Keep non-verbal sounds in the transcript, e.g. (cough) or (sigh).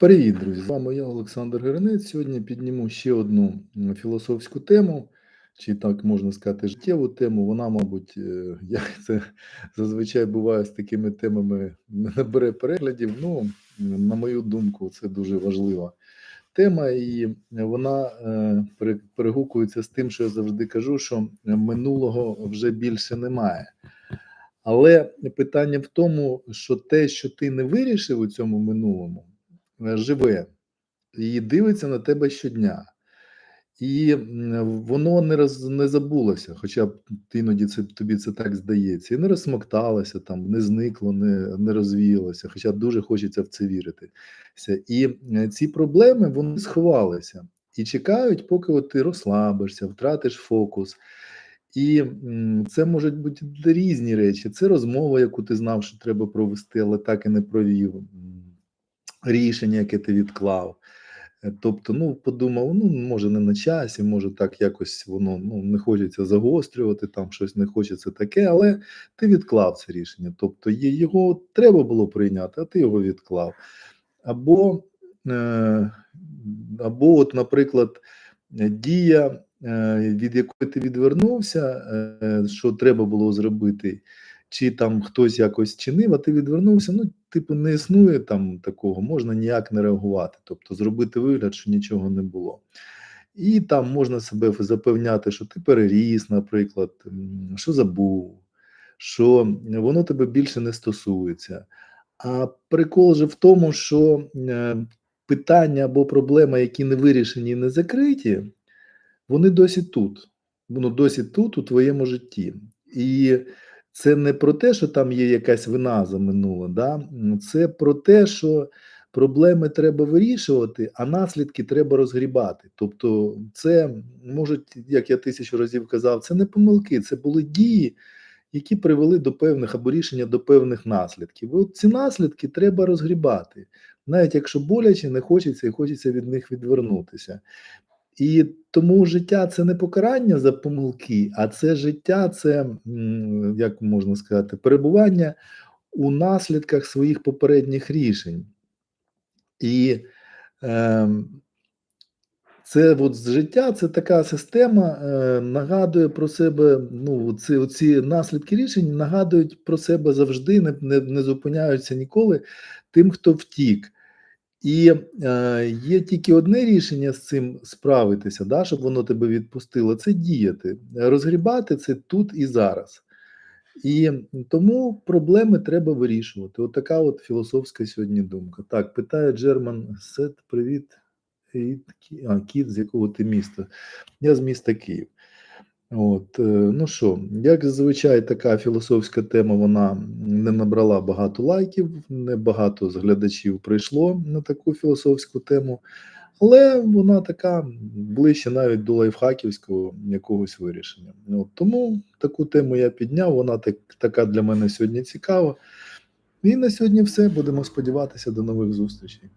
Привіт, друзі! З вами я, Олександр Гернець. Сьогодні підніму ще одну філософську тему, чи так можна сказати, життєву тему. Вона, мабуть, е, (laughs) як це зазвичай буває з такими темами, не (laughs) набере переглядів. Ну, на мою думку, це дуже важлива тема, і вона е, перегукується з тим, що я завжди кажу, що минулого вже більше немає. Але питання в тому, що те, що ти не вирішив у цьому минулому, живе і дивиться на тебе щодня. І воно не роз, не забулося, хоча б іноді це тобі це так здається, і не розсмокталося там, не зникло, не, не розвіялося, хоча дуже хочеться в це віритися. І е, ці проблеми вони сховалися і чекають, поки от ти розслабишся, втратиш фокус. І це можуть бути різні речі. Це розмова, яку ти знав, що треба провести, але так і не провів. Рішення, яке ти відклав. Е, Тобто, ну, подумав, ну, може, не на часі, може, так якось воно ну, не хочеться загострювати, там щось не хочеться таке, але ти відклав це рішення. Тобто, його треба було прийняти, а ти його відклав. Або, е, або от, наприклад, дія, е, від якої ти відвернувся, що треба було зробити, чи там хтось якось чинив, а ти відвернувся. Ну, типу, не існує там такого, можна ніяк не реагувати, тобто зробити вигляд, що нічого не було. І там можна себе запевняти, що ти переріс, наприклад, що забув, що воно тебе більше не стосується. А прикол же в тому, що е, питання або проблеми, які не вирішені і не закриті, вони досі тут. Воно досі тут, у твоєму житті. І це не про те, що там є якась вина за минуле, да? це про те, що проблеми треба вирішувати, а наслідки треба розгрібати. Тобто, це можуть, як я тисячу разів казав, це не помилки, це були дії, які привели до певних або рішення до певних наслідків. От ці наслідки треба розгрібати, навіть якщо боляче, не хочеться і хочеться від них відвернутися. І тому життя це не покарання за помилки, а це життя, це як можна сказати, перебування у наслідках своїх попередніх рішень. І ем, це от життя, це така система е, нагадує про себе. Ну, ці, оці наслідки рішень нагадують про себе завжди, не, не, не зупиняються ніколи тим, хто втік. І е, є тільки одне рішення з цим справитися, да, щоб воно тебе відпустило, це діяти, розгрібати це тут і зараз. І тому проблеми треба вирішувати. От така от філософська сьогодні думка. Так, питає Джерман Сет, привіт. А, кіт, з якого ти міста? Я з міста Київ. От, е, ну що, як зазвичай, така філософська тема вона не набрала багато лайків, не багато з глядачів прийшло на таку філософську тему, але вона така ближче навіть до лайфхаківського якогось вирішення. От, тому таку тему я підняв, вона так, така для мене сьогодні цікава. І на сьогодні все. Будемо сподіватися до нових зустрічей.